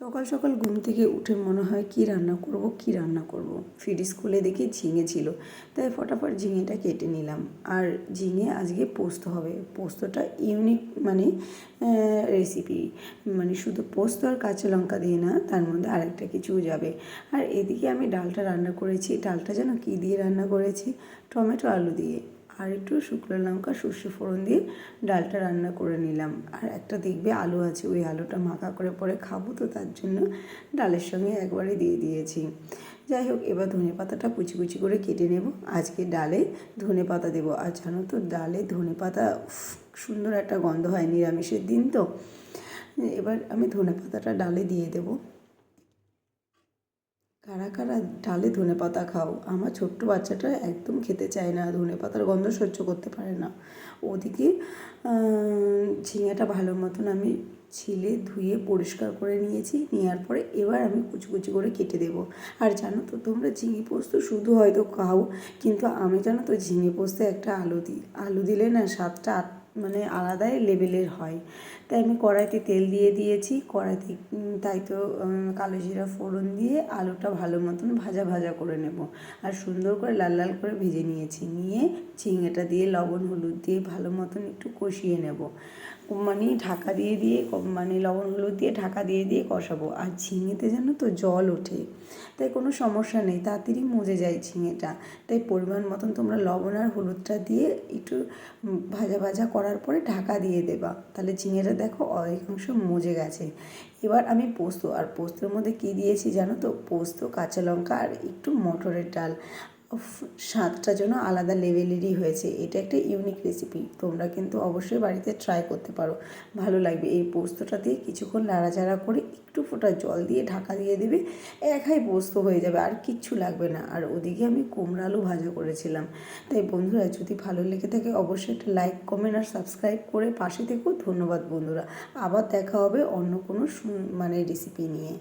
সকাল সকাল ঘুম থেকে উঠে মনে হয়, কী রান্না করব, কী রান্না করব? ফ্রিজ খুলে দেখি ঝিঙে ছিল, তাই ফটাফট ঝিঙেটা কেটে নিলাম। আর ঝিঙে আজকে পোস্ত হবে। পোস্তটা ইউনিক মানে রেসিপি মানে শুধু পোস্ত আর কাঁচা লঙ্কা দিয়ে না, তার মধ্যে আরেকটা কিছুও যাবে। আর এদিকে আমি ডালটা রান্না করেছি। ডালটা যেন কী দিয়ে রান্না করেছি? টমেটো আলু দিয়ে। আর একটু শুকনো লঙ্কা, সর্ষে ফোড়ন দিয়ে ডালটা রান্না করে নিলাম। আর একটা দেখবে আলু আছে, ওই আলুটা মাখা করে পরে খাব তো, তার জন্য ডালের সঙ্গে একবারে দিয়ে দিয়েছি। যাই হোক, এবার ধনে পাতাটা কুচি কুচি করে কেটে নেব। আজকে ডালে ধনে পাতা দেবো। আর জানো তো, ডালে ধনে পাতা সুন্দর একটা গন্ধ হয় নিরামিষের দিন তো। এবার আমি ধনে পাতাটা ডালে দিয়ে দেবো। কারা কারা ডালে ধনে পাতা খাও? আমার ছোট্ট বাচ্চাটা একদম খেতে চায় না, ধনে পাতার গন্ধ সহ্য করতে পারে না। ওদিকে ঝিঙেটা ভালো মতন আমি ছিলে ধুয়ে পরিষ্কার করে নিয়েছি নেওয়ার পরে এবার আমি কুচি কুচি করে কেটে দেবো। আর জানো তো, তোমরা ঝিঙে পোস্ত শুধু হয়তো খাও, কিন্তু আমি জানো তো, ঝিঙে পোস্তে একটা আলু দিই আলু দিলে না স্বাদটা আট মানে আলাদাই লেভেলের হয়। তাই আমি কড়াইতে তেল দিয়ে দিয়েছি। কড়াইতে তাই তো কালো জিরা ফোড়ন দিয়ে আলুটা ভালো মতন ভাজা ভাজা করে নেব। আর সুন্দর করে লাল লাল করে ভেজে নিয়েছি। নিয়ে ঝিঙেটা দিয়ে, লবণ, হলুদ দিয়ে ভালো মতন একটু কষিয়ে নেব। মানে ঢাকা দিয়ে দিয়ে মানে লবণ, হলুদ দিয়ে ঢাকা দিয়ে দিয়ে কষাবো। আর ঝিঙেতে যেন তো জল ওঠে। তাই কোনো সমস্যা নেই। তাড়াতাড়ি মজে যায় ঝিঙেটা। তাই পরিমাণ মতন তোমরা লবণ আর হলুদটা দিয়ে একটু ভাজা ভাজা ভাজা করার পরে ঢাকা দিয়ে দেবা। তাহলে ঝিঙেটা দেখো অনেকাংশ মজে গেছে। এবার আমি পোস্ত, আর পোস্তর মধ্যে কী দিয়েছি জানো তো? পোস্ত, কাঁচা লঙ্কা, আর একটু মটরের ডাল। স্বাদটা যেন আলাদা লেভেলেরই হয়েছে। এটা একটা ইউনিক রেসিপি তোমরা কিন্তু অবশ্যই বাড়িতে ট্রাই করতে পারো। ভালো লাগবে। এই পোস্তটা দিয়ে কিছুক্ষণ নাড়াচাড়া করে একটু ফোঁটা জল দিয়ে ঢাকা দিয়ে দেবে একাই পোস্ত হয়ে যাবে, আর কিচ্ছু লাগবে না। আর ওদিকে আমি কুমড়ো আলু ভাজা করেছিলাম। তাই বন্ধুরা, যদি ভালো লেগে থাকে, অবশ্যই একটা লাইক কমেন্ট আর সাবস্ক্রাইব করে পাশে থেকেও ধন্যবাদ বন্ধুরা। আবার দেখা হবে অন্য কোনো মানে রেসিপি নিয়ে।